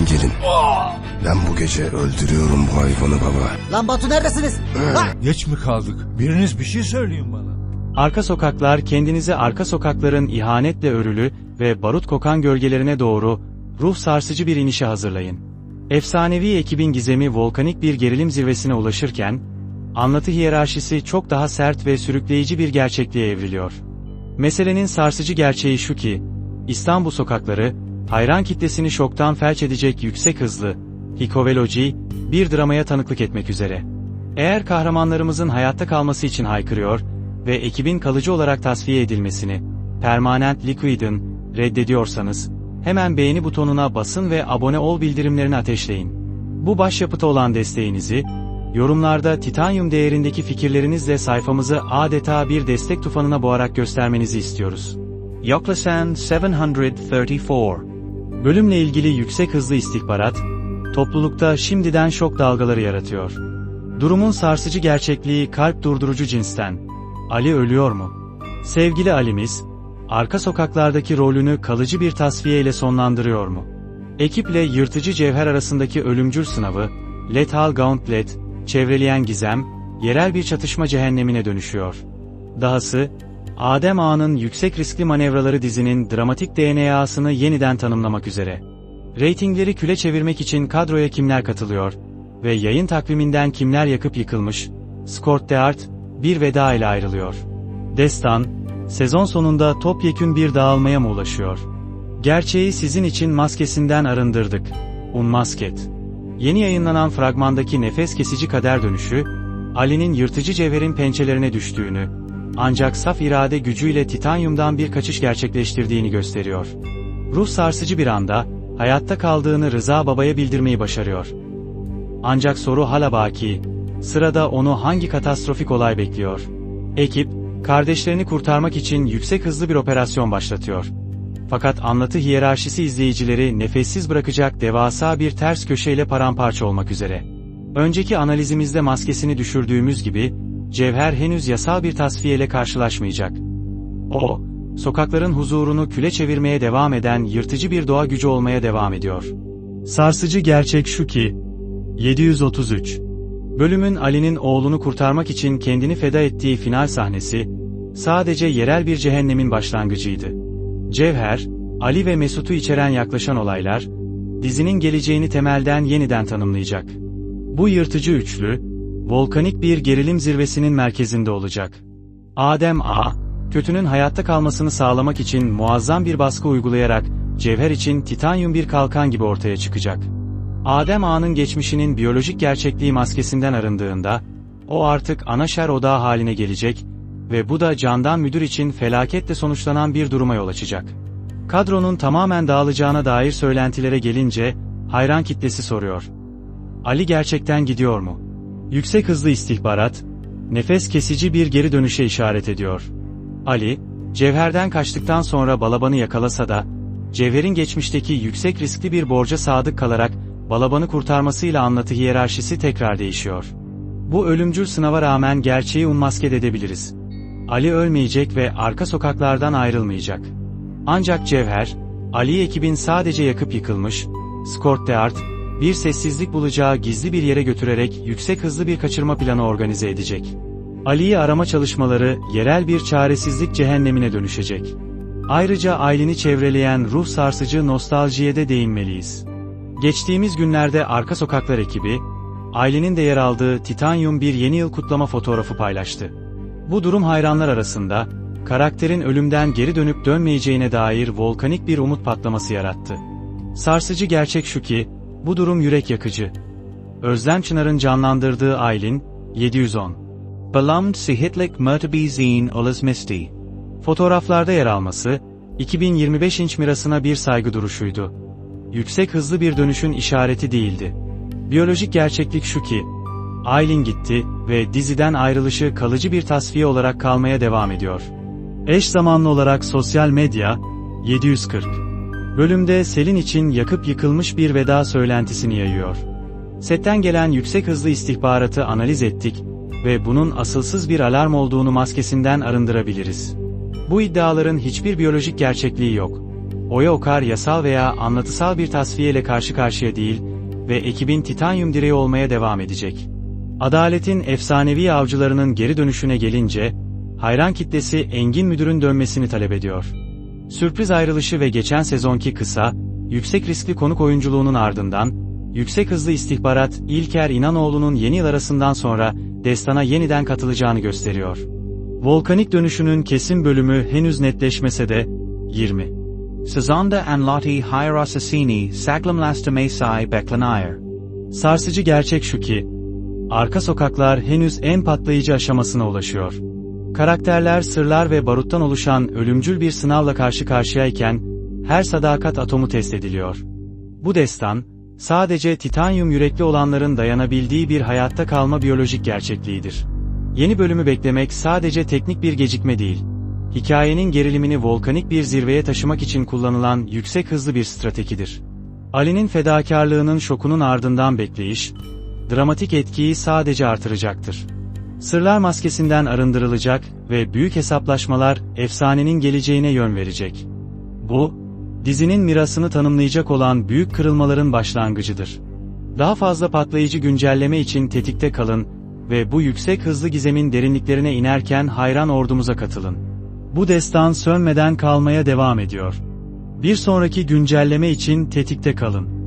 Hemen gelin. Ben bu gece öldürüyorum bu hayvanı baba. Lan Batu neredesiniz? Ha! Geç mi kaldık? Biriniz bir şey söyleyin bana. Arka sokaklar kendinizi arka sokakların ihanetle örülü ve barut kokan gölgelerine doğru ruh sarsıcı bir inişe hazırlayın. Efsanevi ekibin gizemi volkanik bir gerilim zirvesine ulaşırken, anlatı hiyerarşisi çok daha sert ve sürükleyici bir gerçekliğe evriliyor. Meselenin sarsıcı gerçeği şu ki, İstanbul sokakları, hayran kitlesini şoktan felç edecek yüksek hızlı, hikoveloji, bir dramaya tanıklık etmek üzere. Eğer kahramanlarımızın hayatta kalması için haykırıyor ve ekibin kalıcı olarak tasfiye edilmesini, Permanent Liquid'in reddediyorsanız, hemen beğeni butonuna basın ve abone ol bildirimlerini ateşleyin. Bu başyapıta olan desteğinizi, yorumlarda titanyum değerindeki fikirlerinizle sayfamızı adeta bir destek tufanına boğarak göstermenizi istiyoruz. Yoklasan 734 Bölümle ilgili yüksek hızlı istihbarat, toplulukta şimdiden şok dalgaları yaratıyor. Durumun sarsıcı gerçekliği kalp durdurucu cinsten. Ali ölüyor mu? Sevgili Ali'miz, arka sokaklardaki rolünü kalıcı bir tasfiye ile sonlandırıyor mu? Ekiple yırtıcı cevher arasındaki ölümcül sınavı, Lethal Gauntlet, çevreleyen gizem, yerel bir çatışma cehennemine dönüşüyor. Dahası, Adem Ağa'nın yüksek riskli manevraları dizinin dramatik DNA'sını yeniden tanımlamak üzere. Ratingleri küle çevirmek için kadroya kimler katılıyor ve yayın takviminden kimler yakıp yıkılmış, Scott Deart, bir veda ile ayrılıyor. Destan, sezon sonunda topyekün bir dağılmaya mı ulaşıyor? Gerçeği sizin için maskesinden arındırdık. Unmasket. Yeni yayınlanan fragmandaki nefes kesici kader dönüşü, Ali'nin yırtıcı cevherin pençelerine düştüğünü, ancak saf irade gücüyle titanyumdan bir kaçış gerçekleştirdiğini gösteriyor. Ruh sarsıcı bir anda, hayatta kaldığını Rıza Baba'ya bildirmeyi başarıyor. Ancak soru hala baki, sırada onu hangi katastrofik olay bekliyor? Ekip, kardeşlerini kurtarmak için yüksek hızlı bir operasyon başlatıyor. Fakat anlatı hiyerarşisi izleyicileri nefessiz bırakacak devasa bir ters köşeyle paramparça olmak üzere. Önceki analizimizde maskesini düşürdüğümüz gibi, Cevher henüz yasal bir tasfiyeyle karşılaşmayacak. O, sokakların huzurunu küle çevirmeye devam eden yırtıcı bir doğa gücü olmaya devam ediyor. Sarsıcı gerçek şu ki, 733. Bölümün Ali'nin oğlunu kurtarmak için kendini feda ettiği final sahnesi, sadece yerel bir cehennemin başlangıcıydı. Cevher, Ali ve Mesut'u içeren yaklaşan olaylar, dizinin geleceğini temelden yeniden tanımlayacak. Bu yırtıcı üçlü, volkanik bir gerilim zirvesinin merkezinde olacak. Adem A, kötünün hayatta kalmasını sağlamak için muazzam bir baskı uygulayarak, Cevher için titanyum bir kalkan gibi ortaya çıkacak. Adem Ağa'nın geçmişinin biyolojik gerçekliği maskesinden arındığında, o artık ana şer odağı haline gelecek ve bu da candan müdür için felaketle sonuçlanan bir duruma yol açacak. Kadronun tamamen dağılacağına dair söylentilere gelince, hayran kitlesi soruyor. Ali gerçekten gidiyor mu? Yüksek hızlı istihbarat, nefes kesici bir geri dönüşe işaret ediyor. Ali, Cevher'den kaçtıktan sonra Balaban'ı yakalasa da, Cevher'in geçmişteki yüksek riskli bir borca sadık kalarak, Balaban'ı kurtarmasıyla anlatı hiyerarşisi tekrar değişiyor. Bu ölümcül sınava rağmen gerçeği unmasket edebiliriz. Ali ölmeyecek ve arka sokaklardan ayrılmayacak. Ancak Cevher, Ali ekibin sadece yakıp yıkılmış, Scott Deart, bir sessizlik bulacağı gizli bir yere götürerek yüksek hızlı bir kaçırma planı organize edecek. Ali'yi arama çalışmaları yerel bir çaresizlik cehennemine dönüşecek. Ayrıca Aylin'i çevreleyen ruh sarsıcı nostaljiye de değinmeliyiz. Geçtiğimiz günlerde Arka Sokaklar ekibi, Aylin'in de yer aldığı Titanium bir yeni yıl kutlama fotoğrafı paylaştı. Bu durum hayranlar arasında, karakterin ölümden geri dönüp dönmeyeceğine dair volkanik bir umut patlaması yarattı. Sarsıcı gerçek şu ki, bu durum yürek yakıcı. Özlem Çınar'ın canlandırdığı Aylin, 710. Beloved sihetlik mertebizin olas misty. Fotoğraflarda yer alması, 2025 inç mirasına bir saygı duruşuydu. Yüksek hızlı bir dönüşün işareti değildi. Biyolojik gerçeklik şu ki, Aylin gitti ve diziden ayrılışı kalıcı bir tasfiye olarak kalmaya devam ediyor. Eş zamanlı olarak sosyal medya, 740. Bölümde Selin için yakıp yıkılmış bir veda söylentisini yayıyor. Setten gelen yüksek hızlı istihbaratı analiz ettik ve bunun asılsız bir alarm olduğunu maskesinden arındırabiliriz. Bu iddiaların hiçbir biyolojik gerçekliği yok. Oya Okar yasal veya anlatısal bir tasfiyeyle karşı karşıya değil ve ekibin titanyum direği olmaya devam edecek. Adaletin efsanevi avcılarının geri dönüşüne gelince, hayran kitlesi Engin Müdür'ün dönmesini talep ediyor. Sürpriz ayrılışı ve geçen sezonki kısa, yüksek riskli konuk oyunculuğunun ardından, yüksek hızlı istihbarat İlker İnanoğlu'nun yeni yıl arasından sonra Destan'a yeniden katılacağını gösteriyor. Volkanik dönüşünün kesin bölümü henüz netleşmese de, 20. Sazonda Anlati Hierosasini Saglamlasta Mesai Beklanayır. Sarsıcı gerçek şu ki, arka sokaklar henüz en patlayıcı aşamasına ulaşıyor. Karakterler sırlar ve baruttan oluşan ölümcül bir sınavla karşı karşıyayken, her sadakat atomu test ediliyor. Bu destan, sadece titanyum yürekli olanların dayanabildiği bir hayatta kalma biyolojik gerçekliğidir. Yeni bölümü beklemek sadece teknik bir gecikme değil. Hikayenin gerilimini volkanik bir zirveye taşımak için kullanılan yüksek hızlı bir stratejidir. Ali'nin fedakarlığının şokunun ardından bekleyiş, dramatik etkiyi sadece artıracaktır. Sırlar maskesinden arındırılacak ve büyük hesaplaşmalar efsanenin geleceğine yön verecek. Bu, dizinin mirasını tanımlayacak olan büyük kırılmaların başlangıcıdır. Daha fazla patlayıcı güncelleme için tetikte kalın ve bu yüksek hızlı gizemin derinliklerine inerken hayran ordumuza katılın. Bu destan sönmeden kalmaya devam ediyor. Bir sonraki güncelleme için tetikte kalın.